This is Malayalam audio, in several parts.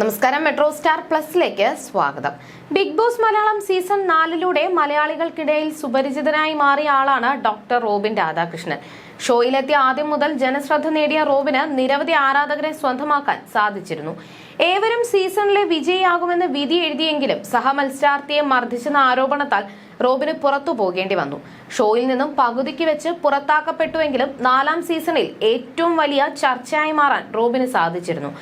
നമസ്കാരം. മെട്രോ സ്റ്റാർ പ്ലസിലേക്ക് സ്വാഗതം. ബിഗ് ബോസ് മലയാളം സീസൺ നാലിലൂടെ മലയാളികൾക്കിടയിൽ സുപരിചിതനായി മാറിയ ആളാണ് ഡോക്ടർ റോബിൻ രാധാകൃഷ്ണൻ. ഷോയിലെത്തിയ ആദ്യം മുതൽ ജനശ്രദ്ധ നേടിയ റോബിന് നിരവധി ആരാധകരെ സ്വന്തമാക്കാൻ സാധിച്ചിരുന്നു. ഏവരും സീസണിലെ വിജയിയാകുമെന്ന് വിധി എഴുതിയെങ്കിലും സഹമത്സരാർത്ഥിയെ മർദ്ദിച്ചെന്ന ആരോപണത്താൽ റോബിന് പുറത്തു പോകേണ്ടി വന്നു. ഷോയിൽ നിന്നും പകുതിക്ക് വെച്ച് പുറത്താക്കപ്പെട്ടുവെങ്കിലും നാലാം സീസണിൽ ഏറ്റവും വലിയ ചർച്ചയായി മാറാൻ റോബിന് സാധിച്ചിരുന്നു.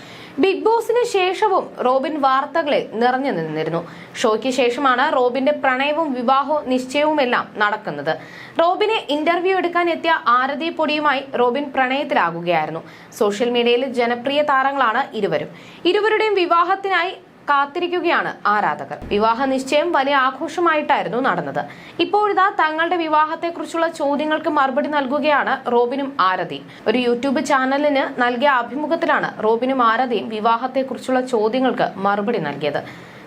ബിഗ് ബോസിന് ശേഷവും റോബിൻ വാർത്തകളിൽ നിറഞ്ഞു നിന്നിരുന്നു. ഷോയ്ക്ക് ശേഷമാണ് റോബിന്റെ പ്രണയവും വിവാഹവും നിശ്ചയവുമെല്ലാം നടക്കുന്നത്. റോബിനെ ഇന്റർവ്യൂ എടുക്കാൻ എത്തിയ ആരതി പൊടിയുമായി റോബിൻ പ്രണയത്തിലാകുകയായിരുന്നു. സോഷ്യൽ മീഡിയയിൽ ജനപ്രിയ താരങ്ങളാണ് ഇരുവരും. ഇരുവരുടെയും വിവാഹത്തിനായി കാത്തിരിക്കുകയാണ് ആരാധകർ. വിവാഹ നിശ്ചയം വലിയ ആഘോഷമായിട്ടായിരുന്നു നടന്നത്. ഇപ്പോഴിതാ തങ്ങളുടെ വിവാഹത്തെക്കുറിച്ചുള്ള ചോദ്യങ്ങൾക്ക് മറുപടി നൽകുകയാണ് റോബിനും ആരതി ഒരു യൂട്യൂബ് ചാനലിന് നൽകിയ അഭിമുഖത്തിലാണ് റോബിനും ആരതിയും വിവാഹത്തെക്കുറിച്ചുള്ള ചോദ്യങ്ങൾക്ക് മറുപടി നൽകിയത്.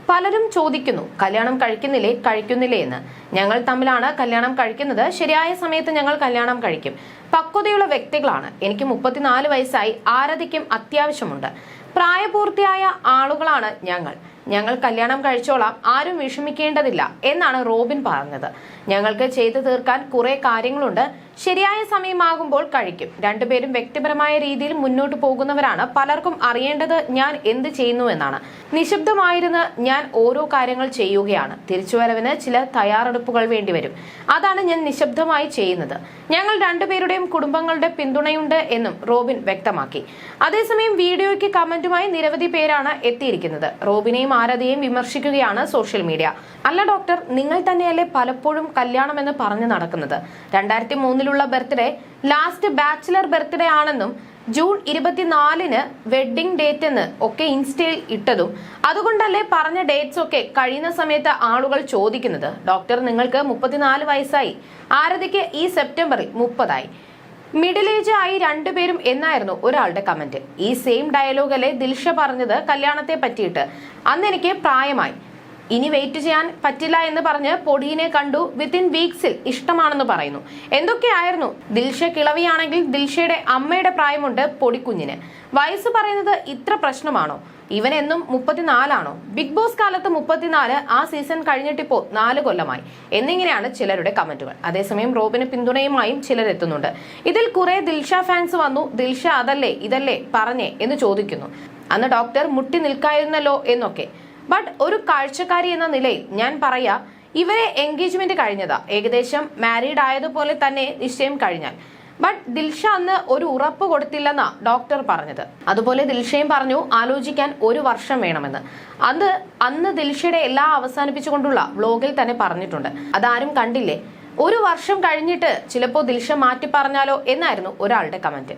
പലരും ചോദിക്കുന്നു കല്യാണം കഴിക്കുന്നില്ലേ? കഴിക്കുന്നില്ലേ? എന്ന്. ഞങ്ങൾ തമ്മിലാണ് കല്യാണം കഴിക്കുന്നത്. ശരിയായ സമയത്ത് ഞങ്ങൾ കല്യാണം കഴിക്കും. പക്വതയുള്ള വ്യക്തികളാണ്. എനിക്ക് മുപ്പത്തിനാല് വയസ്സായി. ആരതിക്കും അത്യാവശ്യമുണ്ട്. പ്രായപൂർത്തിയായ ആളുകളാണ് ഞങ്ങൾ. ഞങ്ങൾ കല്യാണം കഴിച്ചോളാം ആരും വിഷമിക്കേണ്ടതില്ല എന്നാണ് റോബിൻ പറഞ്ഞത്. ഞങ്ങൾക്ക് ചെയ്തു തീർക്കാൻ കുറെ കാര്യങ്ങളുണ്ട്. ശരിയായ സമയമാകുമ്പോൾ കഴിക്കും. രണ്ടുപേരും വ്യക്തിപരമായ രീതിയിൽ മുന്നോട്ട് പോകുന്നവരാണ്. പലർക്കും അറിയേണ്ടത് ഞാൻ എന്ത് ചെയ്യുന്നു എന്നാണ്. നിശബ്ദമായിരുന്ന് ഞാൻ ഓരോ കാര്യങ്ങൾ ചെയ്യുകയാണ്. തിരിച്ചുവരവിന് ചില തയ്യാറെടുപ്പുകൾ വേണ്ടിവരും. അതാണ് ഞാൻ നിശബ്ദമായി ചെയ്യുന്നത്. ഞങ്ങൾ രണ്ടുപേരുടെയും കുടുംബങ്ങളുടെ പിന്തുണയുണ്ട് എന്നും റോബിൻ വ്യക്തമാക്കി. അതേസമയം വീഡിയോയ്ക്ക് കമന്റുമായി നിരവധി പേരാണ് എത്തിയിരിക്കുന്നത്. റോബിനെയും ആരതിയെയും വിമർശിക്കുകയാണ് സോഷ്യൽ മീഡിയ. അല്ല ഡോക്ടർ നിങ്ങൾ തന്നെയല്ലേ പലപ്പോഴും കല്യാണം എന്ന് പറഞ്ഞു നടക്കുന്നത്. രണ്ടായിരത്തി മൂന്നിലുള്ള ബർത്ത്ഡേ ലാസ്റ്റ് ബാച്ചിലർ ബർത്ത്ഡേ ആണെന്നും ജൂൺ ഇരുപത്തിനാലിന് വെഡ്ഡിംഗ് ഡേറ്റ് എന്ന് ഒക്കെ ഇൻസ്റ്റയിൽ ഇട്ടതും. അതുകൊണ്ടല്ലേ പറഞ്ഞ ഡേറ്റ്സ് ഒക്കെ കഴിയുന്ന സമയത്ത് ആളുകൾ ചോദിക്കുന്നത്? ഡോക്ടർ നിങ്ങൾക്ക് മുപ്പത്തിനാല് വയസ്സായി. ആരതിക്ക് ഈ സെപ്റ്റംബറിൽ മുപ്പതായി. മിഡിൽ ഏജ് ആയി രണ്ടുപേരും എന്നായിരുന്നു ഒരാളുടെ കമന്റ് ഈ സെയിം ഡയലോഗിലെ ദിൽഷ പറഞ്ഞത് കല്യാണത്തെ പറ്റിയിട്ട്. അന്ന് എനിക്ക് പ്രായമായി. ഇനി വെയിറ്റ് ചെയ്യാൻ പറ്റില്ല എന്ന് പറഞ്ഞ് പൊടിയിനെ കണ്ടു വിത്തിൻ വീക്സിൽ ഇഷ്ടമാണെന്ന് പറയുന്നു. എന്തൊക്കെയായിരുന്നു? ദിൽഷ കിളവിയാണെങ്കിൽ ദിൽഷയുടെ അമ്മയുടെ പ്രായമുണ്ട് പൊടിക്കുഞ്ഞിന്. വയസ്സ് പറയുന്നത് ഇത്ര പ്രശ്നമാണോ? ഇവൻ എന്നും മുപ്പത്തിനാലാണോ? ബിഗ് ബോസ് കാലത്ത് മുപ്പത്തിനാല് ആ സീസൺ കഴിഞ്ഞിട്ടിപ്പോ നാല് കൊല്ലമായി. എന്നിങ്ങനെയാണ് ചിലരുടെ കമന്റുകൾ. അതേസമയം റോബിന് പിന്തുണയുമായും ചിലർ എത്തുന്നുണ്ട് ഇതിൽ കുറെ ദിൽഷ ഫാൻസ് വന്നു. ദിൽഷ അതല്ലേ ഇതല്ലേ പറഞ്ഞേ എന്ന് ചോദിക്കുന്നു. അന്ന് ഡോക്ടർ മുട്ടി നിൽക്കായിരുന്നല്ലോ എന്നൊക്കെ. ബട്ട് ഒരു കാഴ്ചക്കാരി എന്ന നിലയിൽ ഞാൻ പറയാ ഇവരെ എൻഗേജ്മെന്റ് കഴിഞ്ഞതാ. ഏകദേശം മാരീഡ് ആയതുപോലെ തന്നെ നിശ്ചയം കഴിഞ്ഞാൽ. ബട്ട് ദിൽഷ അന്ന് ഒരു ഉറപ്പ് കൊടുത്തില്ലെന്നാ ഡോക്ടർ പറഞ്ഞത്. അതുപോലെ ദിൽഷയും പറഞ്ഞു ആലോചിക്കാൻ ഒരു വർഷം വേണമെന്ന്. അത് അന്ന് ദിൽഷയുടെ എല്ലാ അവസാനിപ്പിച്ചുകൊണ്ടുള്ള വ്ലോഗിൽ തന്നെ പറഞ്ഞിട്ടുണ്ട്. അതാരും കണ്ടില്ലേ? ഒരു വർഷം കഴിഞ്ഞിട്ട് ചിലപ്പോ ദിൽഷ മാറ്റി പറഞ്ഞാലോ എന്നായിരുന്നു ഒരാളുടെ കമന്റ്